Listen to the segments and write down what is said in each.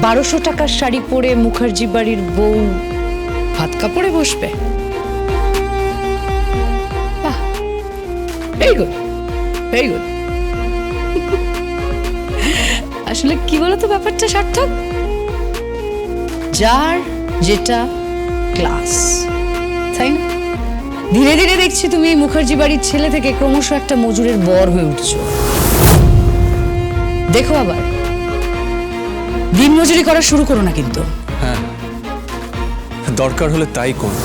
বারোশো টাকার শাড়ি পরে মুখার্জি বাড়ির বউ হাত কাপড়ে বসবে। আসলে কি বলতো ব্যাপারটা, সার্থক? যার যেটা ক্লাস তাই না? ধীরে ধীরে দেখছি তুমি এই মুখার্জি বাড়ির ছেলে থেকে ক্রমশ একটা মজুরের বর হয়ে উঠছো। দেখো আবার। দিন মজুরি করা শুরু করো না কিন্তু। হ্যাঁ। দরকার হলে তাই করব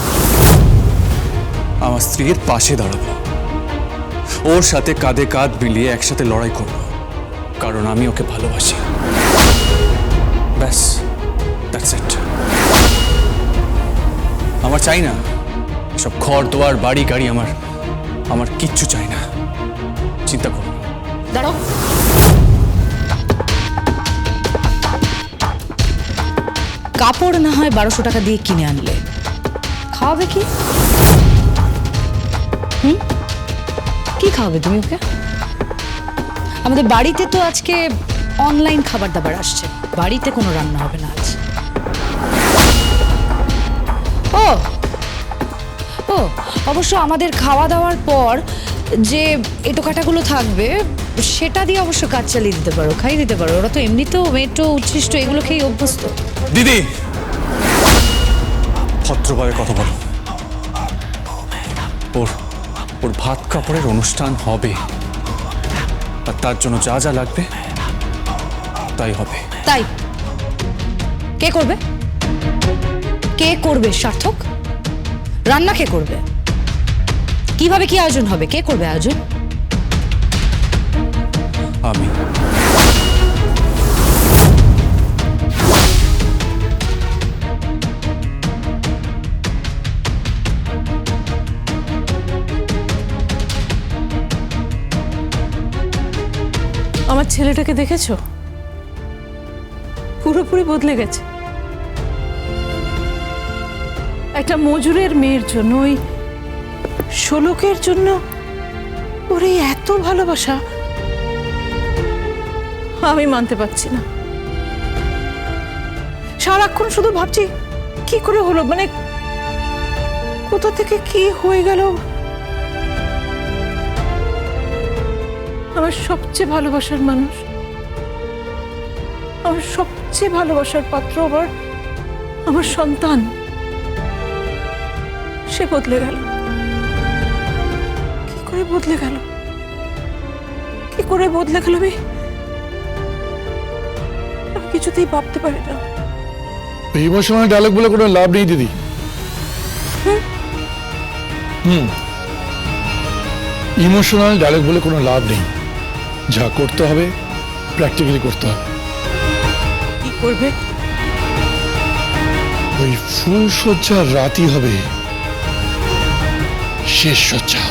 আমার স্ত্রীর পাশে দাঁড়াবো। ওর সাথে কাঁধে কাঁধ মিলিয়ে একসাথে লড়াই করব। কারণ আমি ওকে ভালোবাসি। ব্যাস দ্যাটস ইট আমার চাই না। সব ঘর দোয়ার বাড়ি গাড়ি আমার আমার কিচ্ছু চাই না। চিন্তা করো দাঁড়াও। কাপড় না হয় বারোশো টাকা দিয়ে কিনে আনলে। খাওয়াবে কি? হুম? কি খাওয়াবে তুমি ওকে? আমাদের বাড়িতে তো আজকে অনলাইন খাবার দাবার আসছে। বাড়িতে কোনো রান্না হবে না আজ। ও! ও, অবশ্য আমাদের খাওয়া দাওয়ার পর যে এটো কাটাগুলো থাকবে সেটা দিয়ে অবশ্য কাজ চালিয়ে দিতে পারো খাইয়ে দিতে পারো। ওরা তো এমনিতেও মেটো উচ্ছিষ্ট এগুলো খেয়ে অভ্যস্ত। দিদি! ভদ্রভাবে কথা বলো। ওর ওর ভাত কাপড়ের অনুষ্ঠান হবে। আর তার জন্য যা যা লাগবে তাই হবে। তাই? কে করবে? কে করবে সার্থক? রান্না কে করবে? কীভাবে কি আয়োজন হবে? কে করবে আয়োজন? আমি। আমার ছেলেটাকে দেখেছ? পুরোপুরি বদলে গেছে। একটা মজুরের মেয়ের জন্য ওই শোলকের জন্য ওর এই এত ভালোবাসা। আমি মানতে পারছি না। সারাক্ষণ শুধু ভাবছি, কি করে হলো? মানে কোথা থেকে কি হয়ে গেল? আমার সবচেয়ে ভালোবাসার মানুষ, আমার সবচেয়ে ভালোবাসার পাত্র আবার আমার সন্তান। সে বদলে গেল। করে বদলে গেল? কি করে বদলে গেল আমি আমি কিছুতেই ভাবতে পারি না। ইমোশনাল ডায়লগ বলে কোনো লাভ নেই দিদি। হুম? ইমোশনাল ডায়লগ বলে কোনো লাভ নেই। যা করতে হবে প্র্যাকটিক্যালি করতে হবে। কি করবে? ওই ফুল রাতই হবে শেষ সজ্জা